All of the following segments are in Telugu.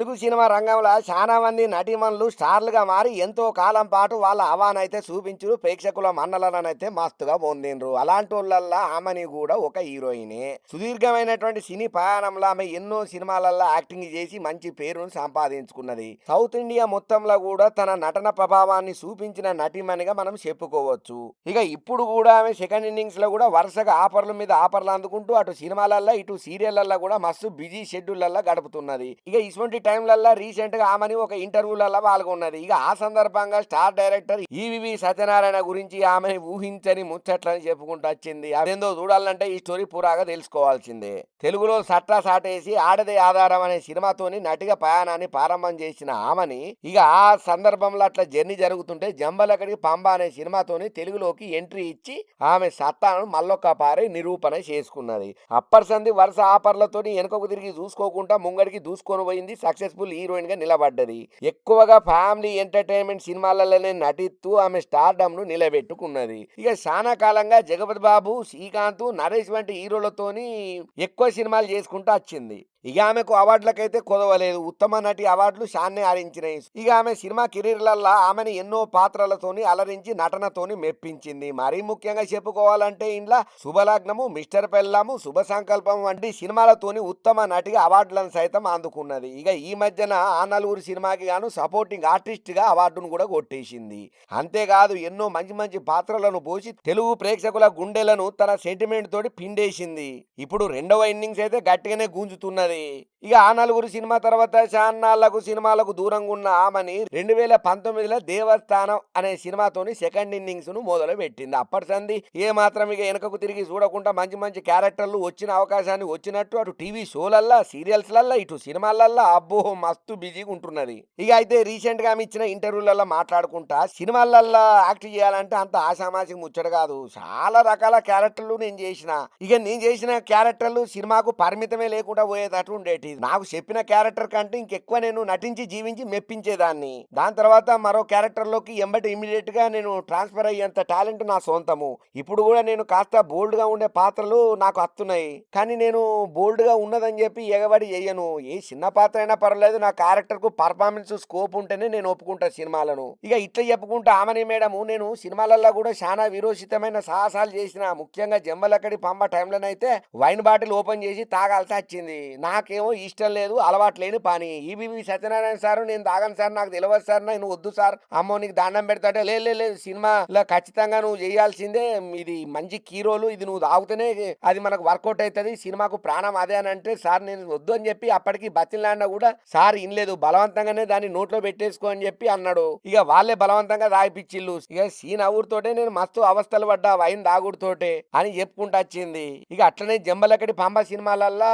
తెలుగు సినిమా రంగంలో చాలా మంది నటీమణులు స్టార్లుగా మారి ఎంతో కాలం పాటు వాళ్ళ అవానైతే చూపించురు ప్రేక్షకుల మన్నలనైతే మస్తుగా పొందిండ్రు. అలాంటి వాళ్ళల్లో ఆమెని కూడా ఒక హీరోయినే. సుదీర్ఘమైనటువంటి సినీ ప్రయాణంలో ఆమె ఎన్నో సినిమాలలో యాక్టింగ్ చేసి మంచి పేరును సంపాదించుకున్నది. సౌత్ ఇండియా మొత్తంలో కూడా తన నటన ప్రభావాన్ని చూపించిన నటీమణిగా మనం చెప్పుకోవచ్చు. ఇక ఇప్పుడు కూడా ఆమె సెకండ్ ఇన్నింగ్స్లో కూడా వరుసగా ఆఫర్ల మీద ఆఫర్లు అందుకుంటూ అటు సినిమాలల్లో ఇటు సీరియళ్ళలో కూడా మస్తు బిజీ షెడ్యూళ్ళలో గడుపుతున్నది. ఇక ఇటువంటి టైంలల్లా రీసెంట్గా ఆమెని ఒక ఇంటర్వ్యూలలో పాల్గొన్నది. ఇక ఆ సందర్భంగా స్టార్ డైరెక్టర్ ఈవివి సత్యనారాయణ గురించి ఆమెని ఊహించని ముచ్చట్లని చెప్పుకుంటూ వచ్చింది. అదేందో చూడాలంటే ఈ స్టోరీ పూరాగా తెలుసుకోవాల్సిందే. తెలుగులో సట్టా సాటేసి ఆడదే ఆధారం అనే సినిమాతోని నటిగా ప్రయాణాన్ని ప్రారంభం చేసిన ఆమెని ఇక ఆ సందర్భంలో అట్లా జర్నీ జరుగుతుంటే జంబలకడి పంబ అనే సినిమాతోని తెలుగులోకి ఎంట్రీ ఇచ్చి ఆమె సత్తాను మల్లొక్క పారి నిరూపణ చేసుకున్నది. అప్పర్ సంది వరుస ఆఫర్లతోని వెనుకకు తిరిగి చూసుకోకుండా ముంగడికి దూసుకొని పోయింది సక్సెస్ఫుల్ హీరోయిన్గా నిలబడ్డది. ఎక్కువగా ఫ్యామిలీ ఎంటర్టైన్మెంట్ సినిమాలలోనే నటిస్తూ ఆమె స్టార్డమ్ను నిలబెట్టుకున్నది. ఇక చాలా కాలంగా జగపతి బాబు శ్రీకాంత్ నరేష్ వంటి హీరోలతోని ఎక్కువ సినిమాలు చేసుకుంటూ వచ్చింది. ఇక ఆమెకు అవార్డులకైతే కొదవలేదు. ఉత్తమ నటి అవార్డులు షాన్నే ఆరించినాయి ఇక ఆమె సినిమా కెరీర్లల్లా ఆమెను ఎన్నో పాత్రలతోని అలరించి నటనతోని మెప్పించింది. మరీ ముఖ్యంగా చెప్పుకోవాలంటే ఇంట్లో శుభలగ్నము మిస్టర్ పెళ్ళాము శుభ సంకల్పం వంటి సినిమాలతోని ఉత్తమ నటిగా అవార్డులను సైతం అందుకున్నది. ఇక ఈ మధ్యన ఆ నలుగురు సినిమాకి గాను సపోర్టింగ్ ఆర్టిస్ట్గా అవార్డును కూడా కొట్టేసింది. అంతేకాదు ఎన్నో మంచి మంచి పాత్రలను పోసి తెలుగు ప్రేక్షకుల గుండెలను తన సెంటిమెంట్ తోటి పిండేసింది. ఇప్పుడు రెండవ ఇన్నింగ్స్ అయితే గట్టిగానే గుంజుతున్నది. ఇక ఆ నలుగురు సినిమా తర్వాత చాన్నాళ్ళకు సినిమాలకు దూరంగా ఉన్న ఆమెని రెండు వేల పంతొమ్మిదిలో దేవస్థానం అనే సినిమాతోని సెకండ్ ఇన్నింగ్స్ను మొదలు పెట్టింది అప్పటి సంది ఏ మాత్రం ఇక వెనకకు తిరిగి చూడకుండా మంచి మంచి క్యారెక్టర్లు వచ్చిన అవకాశాన్ని వచ్చినట్టు అటు టీవీ షోలల్లా సీరియల్స్లల్లా ఇటు సినిమాలల్లా అబ్బో మస్తు బిజీగా ఉంటున్నది. ఇక అయితే రీసెంట్గా ఆమె ఇచ్చిన ఇంటర్వ్యూలలో మాట్లాడుకుంటా సినిమాలల్లా యాక్ట్ చేయాలంటే అంత ఆశామాసి ముచ్చట కాదు. చాలా రకాల క్యారెక్టర్లు నేను చేసిన. ఇక నేను చేసిన క్యారెక్టర్లు సినిమాకు పరిమితమే లేకుండా పోయేటట్టు ఉండేటి నాకు చెప్పిన క్యారెక్టర్ కంటే ఇంకెక్కువ నేను నటించి జీవించి మెప్పించేదాన్ని. దాని తర్వాత మరో క్యారెక్టర్లోకి ఎంబటి ఇమీడియట్గా నేను ట్రాన్స్ఫర్ అయ్యేంత టాలెంట్ నా సొంతము. ఇప్పుడు కూడా నేను కాస్త బోల్డ్గా ఉండే పాత్రలు నాకు వస్తున్నాయి కానీ నేను బోల్డ్గా ఉన్నదని చెప్పి ఎగబడి చెయ్యను ఏ చిన్న పాత్ర అయినా పర్వాలేదు. నా క్యారెక్టర్కు పర్ఫార్మెన్స్ స్కోప్ ఉంటేనే నేను ఒప్పుకుంటా సినిమాలను. ఇక ఇట్లా చెప్పుకుంటా ఆమెని మేడము. నేను సినిమాలలో కూడా చాలా విరోచితమైన సాహసాలు చేసిన ముఖ్యంగా జమ్మలక్కడి పంబ టైంలోనైతే వైన్ బాటిల్ ఓపెన్ చేసి తాగాల్సి వచ్చింది. నాకేమో ఇష్టం లేదు అలవాటు లేని పని. ఈబీబీ సత్యనారాయణ సార్ నేను తాగను సార్ నాకు తెలియదు సార్ నేను వద్దు సార్. అమ్మో నీకు దండం పెడతాడే లేదు లేదు సినిమాలో ఖచ్చితంగా నువ్వు చేయాల్సిందే. ఇది మంచి కీరోలు ఇది నువ్వు తాగుతూనే అది మనకు వర్కౌట్ అవుతుంది. సినిమాకు ప్రాణం అదే అని అంటే సార్ నేను వద్దు అని చెప్పి అప్పటికి బతిలాండ కూడా సార్ ఇనలేదు బలవంతంగానే దాన్ని నోట్లో పెట్టేసుకో అని చెప్పి అన్నాడు. ఇక వాళ్ళే బలవంతంగా తాగిపిచ్చిళ్ళు ఇక సీన్ అవురుతోటే నేను మస్తు అవస్థలు పడ్డా వైన్ తాగుడుతోటే అని చెప్పుకుంటూ వచ్చింది. ఇక అట్లనే జంబలక్కడి పంబ సినిమాలల్లా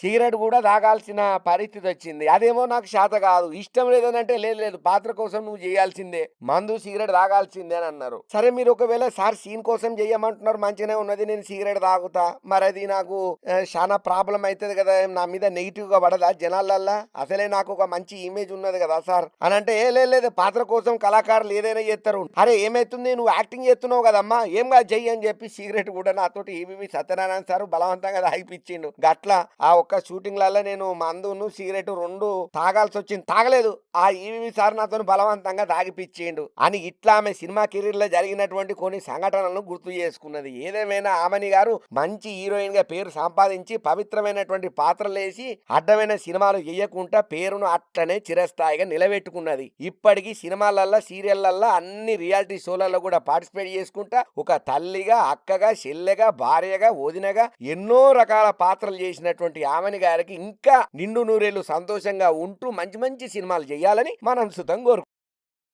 సిగరెట్ కూడా తాగాల్సిన పరిస్థితి వచ్చింది. అదేమో నాకు శాత కాదు. ఇష్టం లేదనంటే లేదు లేదు. పాత్ర కోసం నువ్వు చేయాల్సిందే. మందు సిగరెట్ తాగాల్సిందే అని అన్నారు. సరే మీరు ఒకవేళ సార్ సీన్ కోసం చేయమంటున్నారు మంచిగానే ఉన్నది నేను సిగరెట్ తాగుతా. మరి అది నాకు చాలా ప్రాబ్లం అవుతుంది కదా. నా మీద నెగిటివ్గా పడదా జనాలల్లా? అసలే నాకు ఒక మంచి ఇమేజ్ ఉన్నది కదా సార్. అని అంటే ఏ లేదు, లేదు. పాత్ర కోసం కళాకారులు ఏదైనా చేస్తారు. అరే ఏమైతుంది? నువ్వు యాక్టింగ్ చేస్తున్నావు కదమ్మా. ఏం కాదు చెయ్యి అని చెప్పి సిగరెట్ కూడా నాతోటి ఈబీబీ సత్యనారాయణ సార్ బలవంతంగా తాగిపించిండు గట్లా ఆ ఒక్క షూటింగ్లలో నేను మందును సిగరెట్ రెండు తాగాల్సి వచ్చింది తాగలేదు. ఆ ఈవి సార్ నాతో బలవంతంగా తాగిపిచ్చిండు. అని ఇట్లా ఆమె సినిమా కెరీర్లో జరిగినటువంటి కొన్ని సంఘటనలను గుర్తు చేసుకున్నది. ఏదేమైనా ఆమెని గారు మంచి హీరోయిన్గా పేరు సంపాదించి పవిత్రమైనటువంటి పాత్రలు వేసి అడ్డమైన సినిమాలు వేయకుండా పేరును అట్లనే చిరస్థాయిగా నిలబెట్టుకున్నది. ఇప్పటికీ సినిమాలల్లో సీరియళ్ళల్లో అన్ని రియాలిటీ షోలలో కూడా పార్టిసిపేట్ చేసుకుంటా ఒక తల్లిగా అక్కగా చెల్లెగా భార్యగా వదినగా ఎన్నో రకాల పాత్రలు చేసినటువంటి ఆమెని గారికి ఇంకా నిండు నూరేళ్ళు సంతోషంగా ఉంటూ మంచి మంచి సినిమాలు చేయాలని మనం సుతం కోరు